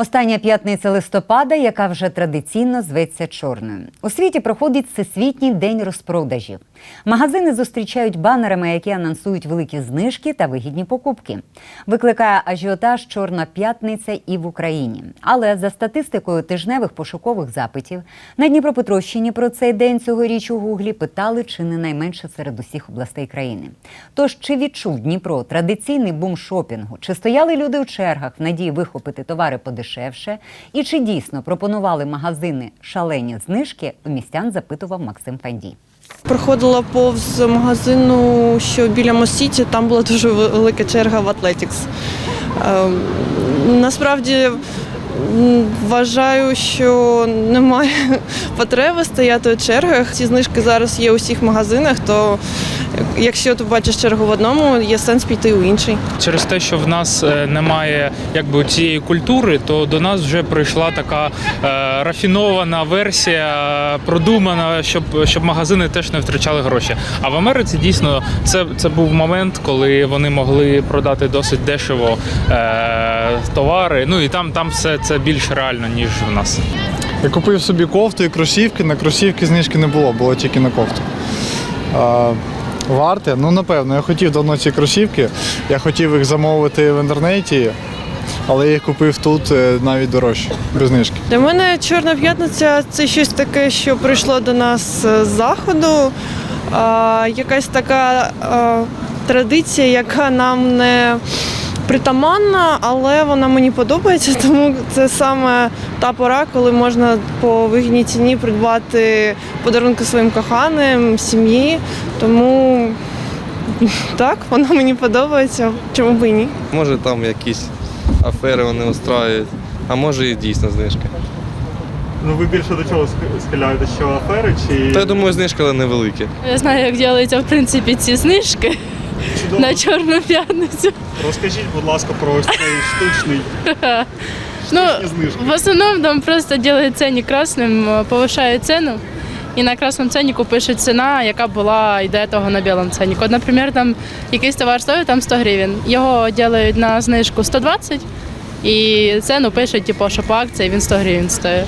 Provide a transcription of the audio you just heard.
Остання п'ятниця листопада, яка вже традиційно зветься чорною. У світі проходить всесвітній день розпродажів. Магазини зустрічають банерами, які анонсують великі знижки та вигідні покупки. Викликає ажіотаж Чорна п'ятниця і в Україні. Але за статистикою тижневих пошукових запитів на Дніпропетровщині про цей день цьогоріч у Гуглі питали чи не найменше серед усіх областей країни. Тож чи відчув Дніпро традиційний бум шопінгу? Чи стояли люди у чергах в надії вихопити товари подешевше? І чи дійсно пропонували магазини шалені знижки? Містян запитував Максим Фандій. Проходила повз магазину, що біля Мосіті, там була дуже велика черга в Атлетікс. Ем, Насправді вважаю, що немає потреби стояти у чергах. Ці знижки зараз є у всіх магазинах, то якщо ти бачиш чергу в одному, є сенс піти у інший. Через те, що в нас е, немає якби цієї культури, то до нас вже прийшла така е, рафінована версія, продумана, щоб, щоб магазини теж не втрачали гроші. А в Америці дійсно це, це був момент, коли вони могли продати досить дешево е, товари. Ну і там, там все це більш реально, ніж в нас. Я купив собі кофту і кросівки. На кросівки знижки не було, було тільки на кофту. А, варте? Ну, напевно, я хотів давно ці кросівки. Я хотів їх замовити в інтернеті, але я їх купив тут е, навіть дорожче, без знижки. Для мене Чорна п'ятниця це щось таке, що прийшло до нас з заходу. А, якась така а, традиція, яка нам не притаманна, але вона мені подобається, тому це саме та пора, коли можна по вигідній ціні придбати подарунки своїм коханим, сім'ї. Тому так, вона мені подобається. Чому б і ні? Може там якісь афери вони устраюють, а може і дійсно знижки. Ну ви більше до чого сх- схиляєте, що афери чи Та я думаю, знижки, але невеликі. Я знаю, як ділаються в принципі ці знижки чудово? на Чорну п'ятницю. Розкажіть, будь ласка, про ось цей штучний Ну, знижки. в основному там просто делают ценник красним, е, повишають ціну. І на красному ценнику пише ціна, яка була і до того на білому ценнику. От, наприклад, там якийсь товар стоїть там 100 гривень. Його ділають на знижку 120 і ціну пишуть, типу, що по акції він 100 гривень стоїть.